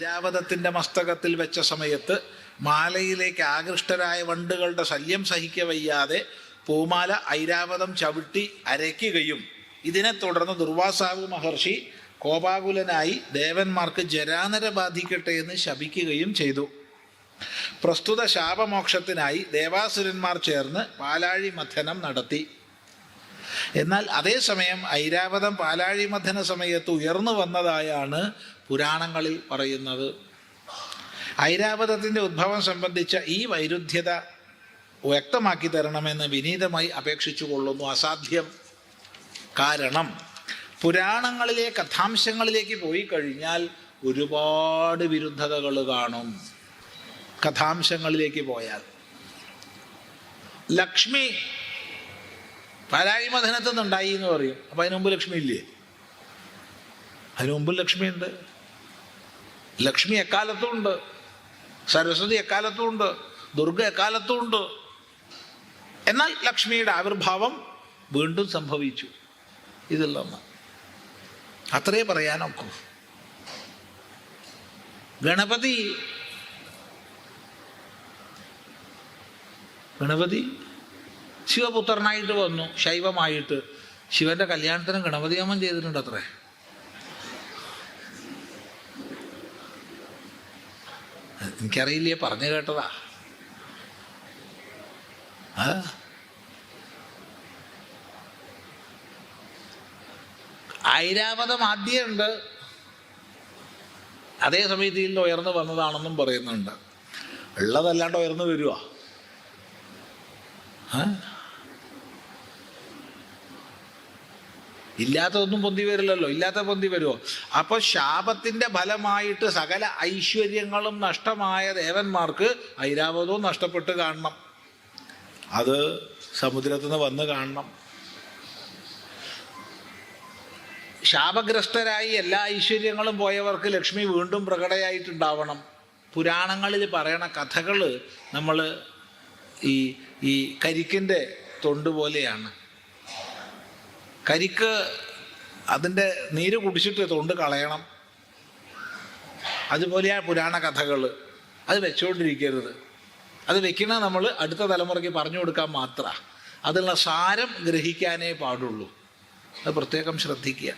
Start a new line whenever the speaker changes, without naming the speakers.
ഐരാവതത്തിന്റെ മസ്തകത്തിൽ വെച്ച സമയത്ത് മാലയിലേക്ക് ആകൃഷ്ടരായ വണ്ടുകളുടെ ശല്യം സഹിക്കവയ്യാതെ പൂമാല ഐരാവതം ചവിട്ടി അരയ്ക്കുകയും ഇതിനെ തുടർന്ന് ദുർവാസാവ് മഹർഷി കോപാകുലനായി ദേവന്മാർക്ക് ജരാനര ബാധിക്കട്ടെ എന്ന് ശപിക്കുകയും ചെയ്തു. പ്രസ്തുത ശാപമോക്ഷത്തിനായി ദേവാസുരന്മാർ ചേർന്ന് പാലാഴി മഥനം നടത്തി. എന്നാൽ അതേസമയം ഐരാവതം പാലാഴി മഥന സമയത്ത് ഉയർന്നു വന്നതായാണ് പുരാണങ്ങളിൽ പറയുന്നത്. ഐരാവതത്തിന്റെ ഉദ്ഭവം സംബന്ധിച്ച ഈ വൈരുദ്ധ്യത വ്യക്തമാക്കി തരണമെന്ന് വിനീതമായി അപേക്ഷിച്ചു കൊള്ളുന്നു. അസാധ്യം കാരണം പുരാണങ്ങളിലെ കഥാംശങ്ങളിലേക്ക് പോയി കഴിഞ്ഞാൽ ഒരുപാട് വിരുദ്ധതകൾ കാണും. കഥാംശങ്ങളിലേക്ക് പോയാൽ. ലക്ഷ്മി പാലാഴി മഥനത്തിൽ നിന്നുണ്ടായി എന്ന് പറയും. അപ്പം അതിനു മുമ്പ് ലക്ഷ്മി ഇല്ലേ? അതിനു മുമ്പ് ലക്ഷ്മിയുണ്ട് ലക്ഷ്മി എക്കാലത്തും ഉണ്ട്. സരസ്വതി എക്കാലത്തും ഉണ്ട്. ദുർഗ എക്കാലത്തും ഉണ്ട്. എന്നാൽ ലക്ഷ്മിയുടെ ആവിർഭാവം വീണ്ടും സംഭവിച്ചു. ഇതിലൊന്ന് അത്രേ പറയാനൊക്കൂ. ഗണപതി. ഗണപതി ശിവപുത്രനായിട്ട് വന്നു ശൈവമായിട്ട്. ശിവന്റെ കല്യാണത്തിന് ഗണപതിയമ്മൻ ചെയ്തിട്ടുണ്ട് അത്രേ എനിക്കറിയില്ലേ പറഞ്ഞു കേട്ടതാ. ഐരാവതം ആദ്യമുണ്ട് അതേ സമയത്ത് ഇതിൽ ഉയർന്നു വന്നതാണെന്നും പറയുന്നുണ്ട്. ഉള്ളതല്ലാണ്ട് ഉയർന്നു വരുവാ. ഇല്ലാത്തതൊന്നും പൊന്തി വരില്ലല്ലോ. ഇല്ലാത്ത പൊന്തി വരുമോ അപ്പൊ ശാപത്തിന്റെ ഫലമായിട്ട് സകല ഐശ്വര്യങ്ങളും നഷ്ടമായ ദേവന്മാർക്ക് ഐരാവതവും നഷ്ടപ്പെട്ട് കാണണം. അത് സമുദ്രത്തിൽ നിന്ന് വന്ന് കാണണം. ശാപഗ്രസ്തരായി എല്ലാ ഐശ്വര്യങ്ങളും പോയവർക്ക് ലക്ഷ്മി വീണ്ടും പ്രകടയായിട്ടുണ്ടാവണം. പുരാണങ്ങളിൽ പറയണ കഥകൾ നമ്മൾ ഈ ഈ കരിക്കിന്റെ തൊണ്ട് പോലെയാണ്. കരിക്ക് അതിന്റെ നീര് കുടിച്ചിട്ട് തൊണ്ട് കളയണം. അതുപോലെയാ പുരാണ കഥകൾ അത് വെച്ചുകൊണ്ടിരിക്കരുത് അത് വെക്കണ നമ്മൾ അടുത്ത തലമുറയ്ക്ക് പറഞ്ഞു കൊടുക്കാൻ മാത്ര. അതിനുള്ള സാരം ഗ്രഹിക്കാനേ പാടുള്ളൂ. അത് പ്രത്യേകം ശ്രദ്ധിക്കുക.